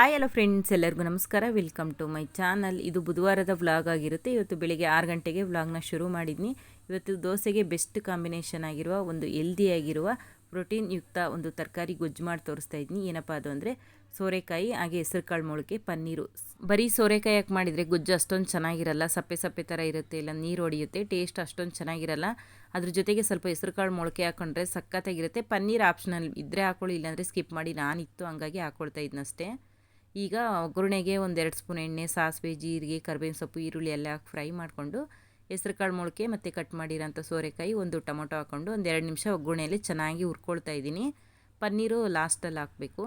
Hi ಎಲ್ಲ friends ಎಲ್ಲರಿಗೂ ನಮಸ್ಕಾರ. ವೆಲ್ಕಮ್ ಟು ಮೈ ಚಾನಲ್ ಇದು ಬುಧವಾರದ ವ್ಲಾಗ್ ಆಗಿರುತ್ತೆ. ಇವತ್ತು ಬೆಳಿಗ್ಗೆ ಆರು ಗಂಟೆಗೆ ವ್ಲಾಗ್ನ ಶುರು ಮಾಡಿದ್ನಿ. ಇವತ್ತು ದೋಸೆಗೆ ಬೆಸ್ಟ್ ಕಾಂಬಿನೇಷನ್ ಆಗಿರುವ ಒಂದು ಹೆಲ್ದಿಯಾಗಿರುವ ಪ್ರೋಟೀನ್ ಯುಕ್ತ ಒಂದು ತರಕಾರಿ ಗೊಜ್ಜು ಮಾಡಿ ತೋರಿಸ್ತಾ ಇದ್ದೀನಿ ಏನಪ್ಪ ಅದು ಅಂದರೆ ಸೋರೆಕಾಯಿ, ಹಾಗೆ ಹೆಸರುಕಾಳು ಮೊಳಕೆ, ಪನ್ನೀರು. ಬರೀ ಸೋರೆಕಾಯಿ ಹಾಕಿ ಮಾಡಿದರೆ ಗೊಜ್ಜು ಅಷ್ಟೊಂದು ಚೆನ್ನಾಗಿರಲ್ಲ. ಸಪ್ಪೆ ಸಪ್ಪೆ ಥರ ಇರುತ್ತೆ, ಇಲ್ಲ ನೀರು ಹೊಡೆಯುತ್ತೆ ಟೇಸ್ಟ್ ಅಷ್ಟೊಂದು ಚೆನ್ನಾಗಿರಲ್ಲ. ಅದ್ರ ಜೊತೆಗೆ ಸ್ವಲ್ಪ ಹೆಸರುಕಾಳು ಮೊಳಕೆ ಹಾಕೊಂಡ್ರೆ ಸಖತ್ತಾಗಿರುತ್ತೆ. ಪನ್ನೀರ್ ಆಪ್ಷನಲ್ ಇದ್ದರೆ ಹಾಕೊಳ್ಳಿ, ಇಲ್ಲಾಂದರೆ ಸ್ಕಿಪ್ ಮಾಡಿ. ನಾನಿತ್ತು, ಹಂಗಾಗಿ ಹಾಕ್ಕೊಳ್ತಾ ಇದ್ನಷ್ಟೇ. ಈಗ ಒಗ್ಗರಣೆಗೆ ಒಂದೆರಡು ಸ್ಪೂನ್ ಎಣ್ಣೆ, ಸಾಸಿವೆ, ಜೀರಿಗೆ, ಕರ್ಬೇವಿನ ಸೊಪ್ಪು, ಈರುಳ್ಳಿ ಎಲ್ಲ ಹಾಕಿ ಫ್ರೈ ಮಾಡಿಕೊಂಡು ಹೆಸ್ರು ಕಾಳು ಮೊಳಕೆ ಮತ್ತು ಕಟ್ ಮಾಡಿರೋಂಥ ಸೋರೆಕಾಯಿ ಒಂದು ಟೊಮೊಟೊ ಹಾಕ್ಕೊಂಡು ಒಂದು ಎರಡು ನಿಮಿಷ ಒಗ್ಗರಣೆಯಲ್ಲಿ ಚೆನ್ನಾಗಿ ಹುರ್ಕೊಳ್ತಾ ಇದ್ದೀನಿ. ಪನ್ನೀರು ಲಾಸ್ಟಲ್ಲಿ ಹಾಕಬೇಕು.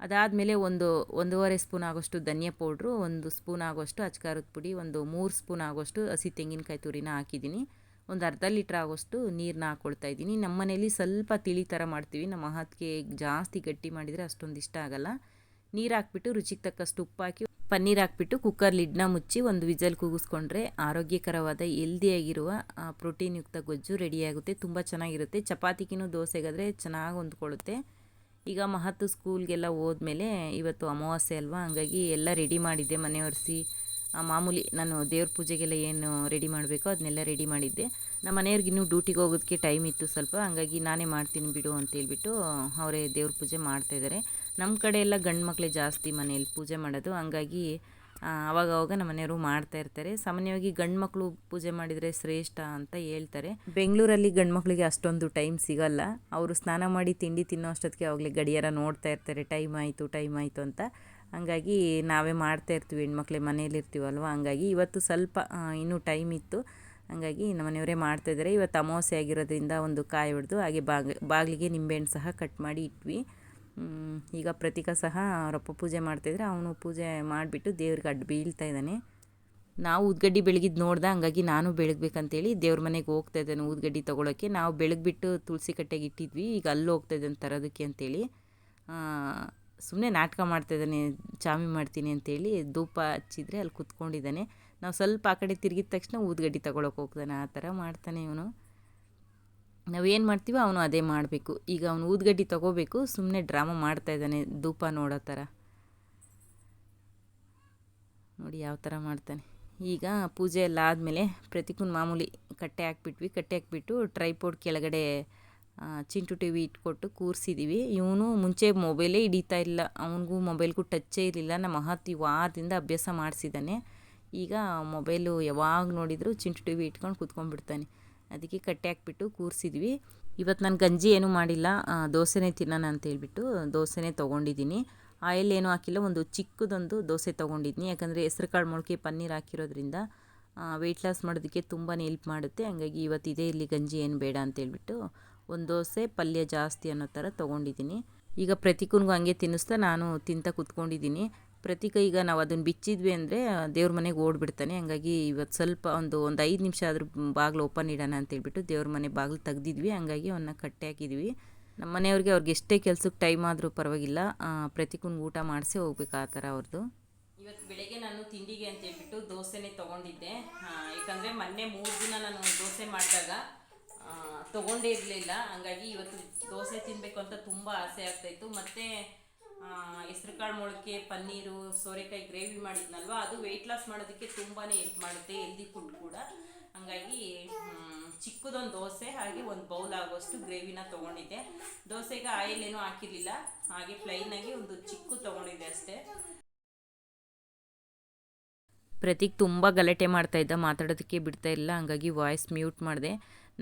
ಅದಾದಮೇಲೆ ಒಂದು ಒಂದೂವರೆ ಸ್ಪೂನ್ ಆಗೋಷ್ಟು ಧನಿಯಾ ಪೌಡ್ರು, ಒಂದು ಸ್ಪೂನ್ ಆಗೋಷ್ಟು ಅಚ್ಕಾರದ ಪುಡಿ, ಒಂದು ಮೂರು ಸ್ಪೂನ್ ಆಗೋಷ್ಟು ಹಸಿ ತೆಂಗಿನಕಾಯಿ ತುರಿನ ಹಾಕಿದ್ದೀನಿ. ಒಂದು ಅರ್ಧ ಲೀಟ್ರ್ ಆಗೋಷ್ಟು ನೀರನ್ನ ಹಾಕ್ಕೊಳ್ತಾ ಇದ್ದೀನಿ. ನಮ್ಮ ಮನೇಲಿ ಸ್ವಲ್ಪ ತಿಳಿ ಥರ ಮಾಡ್ತೀವಿ. ನಮ್ಮ ಹತ್ತಿಗೆ ಜಾಸ್ತಿ ಗಟ್ಟಿ ಮಾಡಿದರೆ ಅಷ್ಟೊಂದು ಇಷ್ಟ ಆಗೋಲ್ಲ. ನೀರು ಹಾಕ್ಬಿಟ್ಟು ರುಚಿಗೆ ತಕ್ಕಷ್ಟು ಉಪ್ಪು ಹಾಕಿ, ಪನ್ನೀರ್ ಹಾಕ್ಬಿಟ್ಟು ಕುಕ್ಕರ್ ಲಿಡ್ನ ಮುಚ್ಚಿ ಒಂದು ವಿಜಲ್ ಕೂಗಿಸ್ಕೊಂಡ್ರೆ ಆರೋಗ್ಯಕರವಾದ ಹೆಲ್ದಿಯಾಗಿರುವ ಪ್ರೋಟೀನ್ ಯುಕ್ತ ಗೊಜ್ಜು ರೆಡಿಯಾಗುತ್ತೆ ತುಂಬ ಚೆನ್ನಾಗಿರುತ್ತೆ. ಚಪಾತಿಗಿನೂ ದೋಸೆಗಾದರೆ ಚೆನ್ನಾಗಿ ಹೊಂದ್ಕೊಳ್ಳುತ್ತೆ. ಈಗ ಮಹತ್ತು ಸ್ಕೂಲ್ಗೆಲ್ಲ ಹೋದ್ಮೇಲೆ ಇವತ್ತು ಅಮಾವಾಸ್ಯೆ ಅಲ್ವಾ? ಹಂಗಾಗಿ ಎಲ್ಲ ರೆಡಿ ಮಾಡಿದ್ದೆ, ಮನೆ ಒರೆಸಿ. ಮಾಮೂಲಿ ನಾನು ದೇವ್ರ ಪೂಜೆಗೆಲ್ಲ ಏನು ರೆಡಿ ಮಾಡಬೇಕೋ ಅದನ್ನೆಲ್ಲ ರೆಡಿ ಮಾಡಿದ್ದೆ. ನಮ್ಮ ಮನೆಯವ್ರಿಗೆ ಇನ್ನೂ ಡ್ಯೂಟಿಗೆ ಹೋಗೋದಕ್ಕೆ ಟೈಮ್ ಇತ್ತು ಸ್ವಲ್ಪ. ಹಂಗಾಗಿ ನಾನೇ ಮಾಡ್ತೀನಿ ಬಿಡು ಅಂತೇಳ್ಬಿಟ್ಟು ಅವರೇ ದೇವ್ರ ಪೂಜೆ ಮಾಡ್ತಾಯಿದ್ದಾರೆ ನಮ್ಮ ಕಡೆ ಎಲ್ಲ ಗಂಡು ಮಕ್ಕಳೇ ಜಾಸ್ತಿ ಮನೆಯಲ್ಲಿ ಪೂಜೆ ಮಾಡೋದು. ಹಂಗಾಗಿ ಅವಾಗವಾಗ ಅವಾಗ ನಮ್ಮ ಮನೆಯವರು ಮಾಡ್ತಾ ಇರ್ತಾರೆ. ಸಾಮಾನ್ಯವಾಗಿ ಗಂಡು ಮಕ್ಕಳು ಪೂಜೆ ಮಾಡಿದರೆ ಶ್ರೇಷ್ಠ ಅಂತ ಹೇಳ್ತಾರೆ. ಬೆಂಗಳೂರಲ್ಲಿ ಗಂಡು ಮಕ್ಕಳಿಗೆ ಅಷ್ಟೊಂದು ಟೈಮ್ ಸಿಗಲ್ಲ. ಅವರು ಸ್ನಾನ ಮಾಡಿ ತಿಂಡಿ ತಿನ್ನೋ ಅಷ್ಟೊತ್ತಿಗೆ ಅವಾಗಲೇ ಗಡಿಯಾರ ನೋಡ್ತಾ ಇರ್ತಾರೆ. ಟೈಮ್ ಆಯಿತು ಟೈಮ್ ಆಯಿತು ಅಂತ. ಹಂಗಾಗಿ ನಾವೇ ಮಾಡ್ತಾ ಇರ್ತೀವಿ. ಹೆಣ್ಮಕ್ಳೇ ಮನೇಲಿ ಇರ್ತೀವಲ್ವ? ಹಂಗಾಗಿ ಇವತ್ತು ಸ್ವಲ್ಪ ಇನ್ನೂ ಟೈಮ್ ಇತ್ತು. ಹಂಗಾಗಿ ನಮ್ಮ ಮನೆಯವರೇ ಮಾಡ್ತಾಯಿದ್ದಾರೆ ಇವತ್ತು ಅಮಾವಾಸ್ಯೆ ಆಗಿರೋದ್ರಿಂದ ಒಂದು ಕಾಯಿ ಹೊಡೆದು ಹಾಗೆ ಬಾಗ್, ಬಾಗಿಲಿಗೆ ನಿಂಬೆಹಣ್ಣು ಸಹ ಕಟ್ ಮಾಡಿ ಇಟ್ವಿ. ಈಗ ಪ್ರತೀಕ ಸಹ ಅವರಪ್ಪ ಪೂಜೆ ಮಾಡ್ತಾಯಿದ್ರೆ ಅವನು ಪೂಜೆ ಮಾಡಿಬಿಟ್ಟು ದೇವ್ರಿಗೆ ಅಡ್ಡು ಬೀಳ್ತಾ ಇದ್ದಾನೆ. ನಾವು ಊದ್ಗಡ್ಡಿ ಬೆಳಗಿದ್ದು ನೋಡ್ದೆ ಹಂಗಾಗಿ ನಾನು ಬೆಳಗ್ಬೇಕಂತೇಳಿ ದೇವ್ರ ಮನೆಗೆ ಹೋಗ್ತಾ ಇದ್ದಾನೆ ಊದ್ಗಡ್ಡಿ ತೊಗೊಳಕ್ಕೆ. ನಾವು ಬೆಳಗ್ಬಿಟ್ಟು ತುಳಸಿ ಕಟ್ಟೆಗೆ ಇಟ್ಟಿದ್ವಿ, ಈಗ ಅಲ್ಲಿ ಹೋಗ್ತಾ ಇದ್ದಾನೆ ತರೋದಕ್ಕೆ ಅಂತೇಳಿ. ಸುಮ್ಮನೆ ನಾಟಕ ಮಾಡ್ತಾ ಇದ್ದಾನೆ, ಚಾಮಿ ಮಾಡ್ತೀನಿ ಅಂತೇಳಿ ಧೂಪ ಹಚ್ಚಿದ್ರೆ ಅಲ್ಲಿ ಕುತ್ಕೊಂಡಿದ್ದಾನೆ. ನಾವು ಸ್ವಲ್ಪ ಆ ಕಡೆ ತಿರುಗಿದ ತಕ್ಷಣ ಊದ್ಗಡ್ಡಿ ತೊಗೊಳಕ್ಕೆ ಹೋಗ್ತಾನೆ, ಆ ಥರ ಮಾಡ್ತಾನೆ ಇವನು. ನಾವೇನು ಮಾಡ್ತೀವೋ ಅವನು ಅದೇ ಮಾಡಬೇಕು. ಈಗ ಅವನು ಊದ್ಗಡ್ಡಿ ತಗೋಬೇಕು ಸುಮ್ಮನೆ ಡ್ರಾಮಾ ಮಾಡ್ತಾ ಇದ್ದಾನೆ ಧೂಪ ನೋಡೋ ಥರ ನೋಡಿ ಯಾವ ಥರ ಮಾಡ್ತಾನೆ. ಈಗ ಪೂಜೆ ಎಲ್ಲ ಆದಮೇಲೆ ಪ್ರತಿಕೂನ್ ಮಾಮೂಲಿ ಕಟ್ಟೆ ಹಾಕ್ಬಿಟ್ವಿ, ಕಟ್ಟೆ ಹಾಕ್ಬಿಟ್ಟು ಟ್ರೈಪೋರ್ಡ್ ಕೆಳಗಡೆ ಚಿಂಟು ಟಿ ವಿ ಇಟ್ಕೊಟ್ಟು ಕೂರಿಸಿದ್ದೀವಿ ಇವನು ಮುಂಚೆ ಮೊಬೈಲೇ ಹಿಡಿತಾ ಇಲ್ಲ. ಅವನಿಗೂ ಮೊಬೈಲ್ಗೂ ಟಚ್ಚೇ ಇರಲಿಲ್ಲ. ನಮ್ಮ ಮಹತ್ ವಾರದಿಂದ ಅಭ್ಯಾಸ ಮಾಡಿಸಿದ್ದಾನೆ ಈಗ ಮೊಬೈಲು ಯಾವಾಗ ನೋಡಿದರೂ ಚಿಂಟು ಟಿ ವಿ ಇಟ್ಕೊಂಡು ಕೂತ್ಕೊಂಡ್ಬಿಡ್ತಾನೆ. ಅದಕ್ಕೆ ಕಟ್ಟಿ ಹಾಕ್ಬಿಟ್ಟು ಕೂರಿಸಿದ್ವಿ. ಇವತ್ತು ನಾನು ಗಂಜಿ ಏನೂ ಮಾಡಿಲ್ಲ ದೋಸೆನೇ ತಿನ್ನೋಣ ಅಂತೇಳ್ಬಿಟ್ಟು ದೋಸೆನೇ ತೊಗೊಂಡಿದ್ದೀನಿ. ಆಯಿಲ್ ಏನೂ ಹಾಕಿಲ್ಲ, ಒಂದು ಚಿಕ್ಕದೊಂದು ದೋಸೆ ತೊಗೊಂಡಿದ್ದೀನಿ ಯಾಕಂದರೆ ಹೆಸ್ರು ಕಾಳು ಮೊಳಕೆ ಪನ್ನೀರ್ ಹಾಕಿರೋದ್ರಿಂದ ವೆಯ್ಟ್ ಲಾಸ್ ಮಾಡೋದಕ್ಕೆ ತುಂಬಾ ಹೆಲ್ಪ್ ಮಾಡುತ್ತೆ. ಹಾಗಾಗಿ ಇವತ್ತು ಇದೇ ಇಲ್ಲಿ ಗಂಜಿ ಏನು ಬೇಡ ಅಂತೇಳ್ಬಿಟ್ಟು ಒಂದು ದೋಸೆ ಪಲ್ಯ ಜಾಸ್ತಿ ಅನ್ನೋ ಥರ ತೊಗೊಂಡಿದ್ದೀನಿ. ಈಗ ಪ್ರತಿಕೂನ್ಗೂ ಹಂಗೆ ತಿನ್ನಿಸ್ತಾ ನಾನು ತಿಂತ ಕೂತ್ಕೊಂಡಿದ್ದೀನಿ. ಪ್ರತೀಕ ಈಗ ನಾವು ಅದನ್ನು ಬಿಚ್ಚಿದ್ವಿ ಅಂದರೆ ದೇವ್ರ ಮನೆಗೆ ಓಡ್ಬಿಡ್ತಾನೆ. ಹಂಗಾಗಿ ಇವತ್ತು ಸ್ವಲ್ಪ ಒಂದು ಒಂದು ಐದು ನಿಮಿಷ ಆದರೂ ಬಾಗಿಲು ಓಪನ್ ಇಡೋಣ ಅಂತೇಳ್ಬಿಟ್ಟು ದೇವ್ರ ಮನೆ ಬಾಗಿಲು ತೆಗ್ದಿದ್ವಿ. ಹಂಗಾಗಿ ಅವನ್ನ ಕಟ್ಟೆ ಹಾಕಿದ್ವಿ. ನಮ್ಮ ಮನೆಯವ್ರಿಗೆ ಅವ್ರಿಗೆ ಎಷ್ಟೇ ಕೆಲಸಕ್ಕೆ ಟೈಮ್ ಆದರೂ ಪರವಾಗಿಲ್ಲ. ಪ್ರತಿಕೂನ್ಗೆ ಊಟ ಮಾಡಿಸಿ ಹೋಗ್ಬೇಕು ಆ ಥರ ಅವ್ರದ್ದು ಇವತ್ತು ಬೆಳಗ್ಗೆ ನಾನು ತಿಂಡಿಗೆ ಅಂತ ಹೇಳ್ಬಿಟ್ಟು ದೋಸೆನೇ ತೊಗೊಂಡಿದ್ದೆ. ಯಾಕಂದರೆ ಮೊನ್ನೆ ಮೂರು ದಿನ ನಾನು ದೋಸೆ ಮಾಡಿದಾಗ ತೊಗೊಂಡೇ ಇರಲಿಲ್ಲ. ಹಂಗಾಗಿ ಇವತ್ತು ದೋಸೆ ತಿನ್ನಬೇಕು ಅಂತ ತುಂಬ ಆಸೆ ಆಗ್ತಾಯಿತ್ತು ಮತ್ತು ಹೆಸ್ರು ಕಾಳು ಮೊಳಕೆ, ಪನ್ನೀರು, ಸೋರೆಕಾಯಿ ಗ್ರೇವಿ ಮಾಡಿದ್ನಲ್ವ? ಅದು ವೆಯ್ಟ್ ಲಾಸ್ ಮಾಡೋದಕ್ಕೆ ತುಂಬಾ ಹೆಲ್ಪ್ ಮಾಡುತ್ತೆ ಹೆಲ್ದಿ ಫುಡ್ ಕೂಡ. ಹಂಗಾಗಿ ಚಿಕ್ಕದೊಂದು ದೋಸೆ ಹಾಗೆ ಒಂದು ಬೌಲ್ ಆಗುವಷ್ಟು ಗ್ರೇವಿನ ತೊಗೊಂಡಿದ್ದೆ. ದೋಸೆಗೆ ಆಯಿಲ್ ಏನೂ ಹಾಕಿರಲಿಲ್ಲ. ಹಾಗೆ ಪ್ಲೈನಾಗಿ ಒಂದು ಚಿಕ್ಕು ತೊಗೊಂಡಿದ್ದೆ ಅಷ್ಟೇ. ಪ್ರತೀಕ್ ತುಂಬ ಗಲಾಟೆ ಮಾಡ್ತಾಯಿದ್ದ ಮಾತಾಡೋದಕ್ಕೆ ಬಿಡ್ತಾ ಇಲ್ಲ. ಹಂಗಾಗಿ ವಾಯ್ಸ್ ಮ್ಯೂಟ್ ಮಾಡಿದೆ.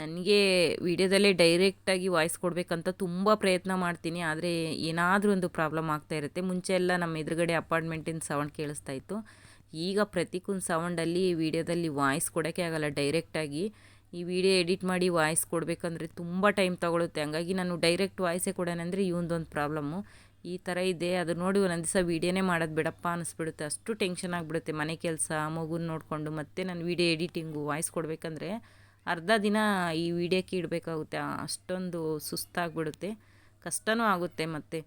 ನನಗೆ ವಿಡಿಯೋದಲ್ಲೇ ಡೈರೆಕ್ಟಾಗಿ ವಾಯ್ಸ್ ಕೊಡಬೇಕಂತ ತುಂಬ ಪ್ರಯತ್ನ ಮಾಡ್ತೀನಿ. ಆದರೆ ಏನಾದರೂ ಒಂದು ಪ್ರಾಬ್ಲಮ್ ಆಗ್ತಾ ಇರುತ್ತೆ. ಮುಂಚೆ ಎಲ್ಲ ನಮ್ಮ ಎದುರುಗಡೆ ಅಪಾರ್ಟ್ಮೆಂಟಿನ ಸೌಂಡ್ ಕೇಳಿಸ್ತಾ ಇತ್ತು. ಈಗ ಪ್ರತಿಕೂನ್ ಸೌಂಡಲ್ಲಿ ವಿಡಿಯೋದಲ್ಲಿ ವಾಯ್ಸ್ ಕೊಡೋಕ್ಕೆ ಆಗಲ್ಲ ಡೈರೆಕ್ಟಾಗಿ. ಈ ವಿಡಿಯೋ ಎಡಿಟ್ ಮಾಡಿ ವಾಯ್ಸ್ ಕೊಡಬೇಕಂದ್ರೆ ತುಂಬ ಟೈಮ್ ತೊಗೊಳುತ್ತೆ. ಹಂಗಾಗಿ ನಾನು ಡೈರೆಕ್ಟ್ ವಾಯ್ಸೇ ಕೊಡೋಣ ಅಂದರೆ ಇವೊಂದೊಂದು ಪ್ರಾಬ್ಲಮ್ಮು. ಈ ಥರ ಇದೆ. ಅದು ನೋಡಿ ಒಂದೊಂದು ದಿವಸ ವೀಡಿಯೋನೇ ಮಾಡೋದು ಬಿಡಪ್ಪ ಅನ್ನಿಸ್ಬಿಡುತ್ತೆ ಅಷ್ಟು ಟೆನ್ಷನ್ ಆಗಿಬಿಡುತ್ತೆ. ಮನೆ ಕೆಲಸ, ಮಗುನ ನೋಡಿಕೊಂಡು ಮತ್ತೆ ನಾನು ವೀಡಿಯೋ ಎಡಿಟಿಂಗು ವಾಯ್ಸ್ ಕೊಡಬೇಕಂದ್ರೆ ಅರ್ಧ ದಿನ ಈ ವಿಡಿಯೋಕ್ಕೆ ಇಡಬೇಕಾಗುತ್ತೆ. ಅಷ್ಟೊಂದು ಸುಸ್ತಾಗ್ಬಿಡುತ್ತೆ. ಕಷ್ಟವೂ ಆಗುತ್ತೆ ಮತ್ತು.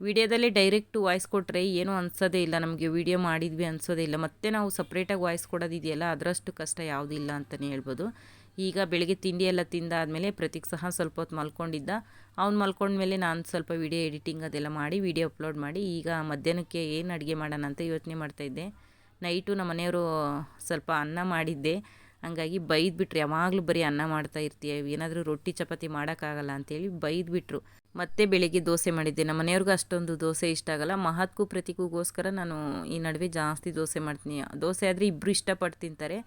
ವಿಡಿಯೋದಲ್ಲಿ ಡೈರೆಕ್ಟ್ ವಾಯ್ಸ್ ಕೊಟ್ಟರೆ ಏನೂ ಅನ್ಸೋದೇ ಇಲ್ಲ. ನಮಗೆ ವಿಡಿಯೋ ಮಾಡಿದ್ವಿ ಅನ್ಸೋದೇ ಇಲ್ಲ. ಮತ್ತೆ ನಾವು ಸಪ್ರೇಟಾಗಿ ವಾಯ್ಸ್ ಕೊಡೋದಿದೆಯಲ್ಲ, ಅದರಷ್ಟು ಕಷ್ಟ ಯಾವುದಿಲ್ಲ ಅಂತಲೇ ಹೇಳ್ಬೋದು. ಈಗ ಬೆಳಗ್ಗೆ ತಿಂಡಿ ಎಲ್ಲ ತಿಂದಾದಮೇಲೆ ಪ್ರತೀಕ್ ಸಹ ಸ್ವಲ್ಪ ಹೊತ್ತು ಮಲ್ಕೊಂಡಿದ್ದ. ಅವ್ನು ಮಲ್ಕೊಂಡ್ಮೇಲೆ ನಾನು ಸ್ವಲ್ಪ ವಿಡಿಯೋ ಎಡಿಟಿಂಗ್ ಅದೆಲ್ಲ ಮಾಡಿ, ವಿಡಿಯೋ ಅಪ್ಲೋಡ್ ಮಾಡಿ, ಈಗ ಮಧ್ಯಾಹ್ನಕ್ಕೆ ಏನು ಅಡುಗೆ ಮಾಡೋಣ ಅಂತ ಯೋಚನೆ ಮಾಡ್ತಾಯಿದ್ದೆ ನೈಟು ನಮ್ಮ ಮನೆಯವರು ಸ್ವಲ್ಪ ಅನ್ನ ಮಾಡಿದ್ದೆ. ಹಂಗಾಗಿ ಬೈದ್ಬಿಟ್ರು, ಯಾವಾಗಲೂ ಬರೀ ಅನ್ನ ಮಾಡ್ತಾ ಇರ್ತೀಯ, ಏನಾದರೂ ರೊಟ್ಟಿ ಚಪಾತಿ ಮಾಡೋಕ್ಕಾಗಲ್ಲ ಅಂತೇಳಿ ಬೈದ್ಬಿಟ್ರು. ಮತ್ತೆ ಬೆಳಿಗ್ಗೆ ದೋಸೆ ಮಾಡಿದ್ದೆ. ನಮ್ಮ ಮನೆಯವ್ರಿಗೂ ಅಷ್ಟೊಂದು ದೋಸೆ ಇಷ್ಟ ಆಗಲ್ಲ. ಮಹತ್ಗೂ ಪ್ರತಿಕೂಗೋಸ್ಕರ ನಾನು ಈ ನಡುವೆ ಜಾಸ್ತಿ ದೋಸೆ ಮಾಡ್ತೀನಿ. ದೋಸೆ ಆದರೆ ಇಬ್ಬರು ಇಷ್ಟಪಟ್ಟು ತಿಂತಾರೆ.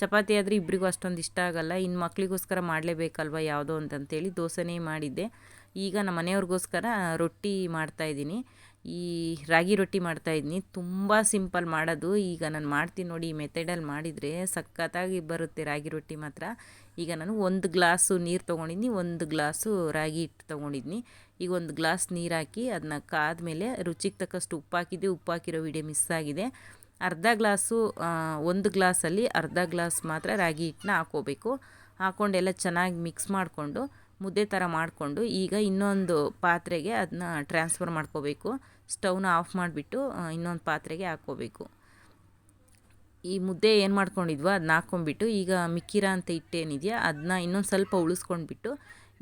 ಚಪಾತಿ ಆದರೆ ಇಬ್ಬರಿಗೂ ಅಷ್ಟೊಂದು ಇಷ್ಟ ಆಗಲ್ಲ. ಇನ್ನು ಮಕ್ಕಳಿಗೋಸ್ಕರ ಮಾಡಲೇಬೇಕಲ್ವ ಯಾವುದೋ ಅಂತಂತೇಳಿ ದೋಸೆನೇ ಮಾಡಿದ್ದೆ. ಈಗ ನಮ್ಮ ಮನೆಯವ್ರಿಗೋಸ್ಕರ ರೊಟ್ಟಿ ಮಾಡ್ತಾಯಿದ್ದೀನಿ ಈ ರಾಗಿ ರೊಟ್ಟಿ ಮಾಡ್ತಾಯಿದ್ನಿ ತುಂಬ ಸಿಂಪಲ್ ಮಾಡೋದು. ಈಗ ನಾನು ಮಾಡ್ತೀನಿ ನೋಡಿ, ಈ ಮೆಥಡಲ್ಲಿ ಮಾಡಿದರೆ ಸಖತ್ತಾಗಿ ಬರುತ್ತೆ ರಾಗಿ ರೊಟ್ಟಿ ಮಾತ್ರ. ಈಗ ನಾನು ಒಂದು ಗ್ಲಾಸು ನೀರು ತೊಗೊಂಡಿದ್ದೀನಿ ಒಂದು ಗ್ಲಾಸು ರಾಗಿ ಹಿಟ್ಟು ತೊಗೊಂಡಿದ್ದೀನಿ ಈಗ ಒಂದು ಗ್ಲಾಸ್ ನೀರು ಹಾಕಿ ಅದನ್ನ ಕಾದ್ಮೇಲೆ ರುಚಿಗೆ ತಕ್ಕಷ್ಟು ಉಪ್ಪು ಹಾಕಿದ್ದೆ. ಉಪ್ಪು ಹಾಕಿರೋ ವಿಡಿಯೋ ಮಿಸ್ ಆಗಿದೆ. ಅರ್ಧ ಗ್ಲಾಸು ಒಂದು ಗ್ಲಾಸಲ್ಲಿ ಅರ್ಧ ಗ್ಲಾಸ್ ಮಾತ್ರ ರಾಗಿ ಹಿಟ್ಟನ್ನ ಹಾಕ್ಕೋಬೇಕು ಹಾಕ್ಕೊಂಡೆಲ್ಲ ಚೆನ್ನಾಗಿ ಮಿಕ್ಸ್ ಮಾಡಿಕೊಂಡು ಮುದ್ದೆ ಥರ ಮಾಡಿಕೊಂಡು ಈಗ ಇನ್ನೊಂದು ಪಾತ್ರೆಗೆ ಅದನ್ನ ಟ್ರಾನ್ಸ್ಫರ್ ಮಾಡ್ಕೋಬೇಕು. ಸ್ಟವ್ನ ಆಫ್ ಮಾಡಿಬಿಟ್ಟು ಇನ್ನೊಂದು ಪಾತ್ರೆಗೆ ಹಾಕ್ಕೋಬೇಕು. ಈ ಮುದ್ದೆ ಏನು ಮಾಡ್ಕೊಂಡಿದ್ವೋ ಅದನ್ನ ಹಾಕ್ಕೊಂಡ್ಬಿಟ್ಟು, ಈಗ ಮಿಕ್ಕಿರ ಅಂತ ಹಿಟ್ಟೇನಿದೆಯಾ ಅದನ್ನ ಇನ್ನೊಂದು ಸ್ವಲ್ಪ ಉಳಿಸ್ಕೊಂಡ್ಬಿಟ್ಟು,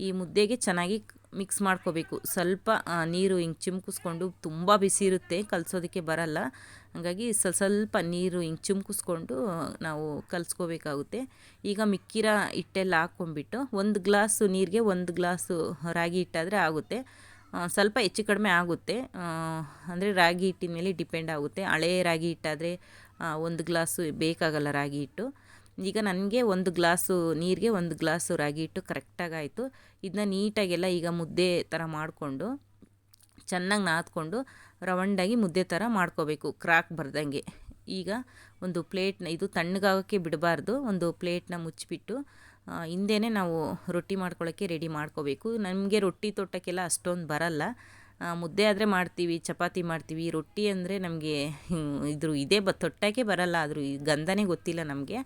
ಈ ಮುದ್ದೆಗೆ ಚೆನ್ನಾಗಿ ಮಿಕ್ಸ್ ಮಾಡ್ಕೋಬೇಕು. ಸ್ವಲ್ಪ ನೀರು ಹಿಂಗೆ ಚಿಮ್ಕಿಸ್ಕೊಂಡು ತುಂಬ ಬಿಸಿ ಇರುತ್ತೆ, ಕಲಿಸೋದಕ್ಕೆ ಬರಲ್ಲ. ಹಾಗಾಗಿ ಸ್ವಲ್ಪ ಸ್ವಲ್ಪ ನೀರು ಹಿಂಗೆ ಚಿಮ್ಕಿಸ್ಕೊಂಡು ನಾವು ಕಲಿಸ್ಕೋಬೇಕಾಗುತ್ತೆ. ಈಗ ಮಿಕ್ಕಿರ ಹಿಟ್ಟೆಲ್ಲ ಹಾಕ್ಕೊಂಬಿಟ್ಟು ಒಂದು ಗ್ಲಾಸು ನೀರಿಗೆ ಒಂದು ಗ್ಲಾಸು ರಾಗಿ ಹಿಟ್ಟಾದರೆ ಆಗುತ್ತೆ. ಸ್ವಲ್ಪ ಹೆಚ್ಚು ಕಡಿಮೆ ಆಗುತ್ತೆ. ಅಂದರೆ ರಾಗಿ ಹಿಟ್ಟಿನ ಮೇಲೆ ಡಿಪೆಂಡ್ ಆಗುತ್ತೆ. ಹಳೆಯ ರಾಗಿ ಹಿಟ್ಟಾದರೆ ಒಂದು ಗ್ಲಾಸು ಬೇಕಾಗಲ್ಲ ರಾಗಿ ಹಿಟ್ಟು. ಈಗ ನನಗೆ ಒಂದು ಗ್ಲಾಸು ನೀರಿಗೆ ಒಂದು ಗ್ಲಾಸು ರಾಗಿ ಹಿಟ್ಟು ಕರೆಕ್ಟಾಗಿ ಆಯಿತು ಇದನ್ನ ನೀಟಾಗೆಲ್ಲ ಈಗ ಮುದ್ದೆ ಥರ ಮಾಡಿಕೊಂಡು, ಚೆನ್ನಾಗಿ ನಾದ್ಕೊಂಡು ರವಂಡಾಗಿ ಮುದ್ದೆ ಥರ ಮಾಡ್ಕೋಬೇಕು. ಕ್ರಾಕ್ ಬರ್ದಂಗೆ. ಈಗ ಒಂದು ಪ್ಲೇಟ್ನ, ಇದು ತಣ್ಣಗಾಗೋಕ್ಕೆ ಬಿಡಬಾರ್ದು. ಒಂದು ಪ್ಲೇಟ್ನ ಮುಚ್ಚಿಬಿಟ್ಟು ಹಿಂದೆನೇ ನಾವು ರೊಟ್ಟಿ ಮಾಡ್ಕೊಳ್ಳೋಕ್ಕೆ ರೆಡಿ ಮಾಡ್ಕೋಬೇಕು. ನಮಗೆ ರೊಟ್ಟಿ ತೊಟ್ಟಕ್ಕೆಲ್ಲ ಅಷ್ಟೊಂದು ಬರಲ್ಲ. ಮುದ್ದೆ ಆದರೆ ಮಾಡ್ತೀವಿ, ಚಪಾತಿ ಮಾಡ್ತೀವಿ. ರೊಟ್ಟಿ ಅಂದರೆ ನಮಗೆ ಇದ್ರ ಇದೇ, ಬ ತೊಟ್ಟಕ್ಕೆ ಬರಲ್ಲ. ಆದರೂ ಈ ಗಂಧನೇ ಗೊತ್ತಿಲ್ಲ ನಮಗೆ.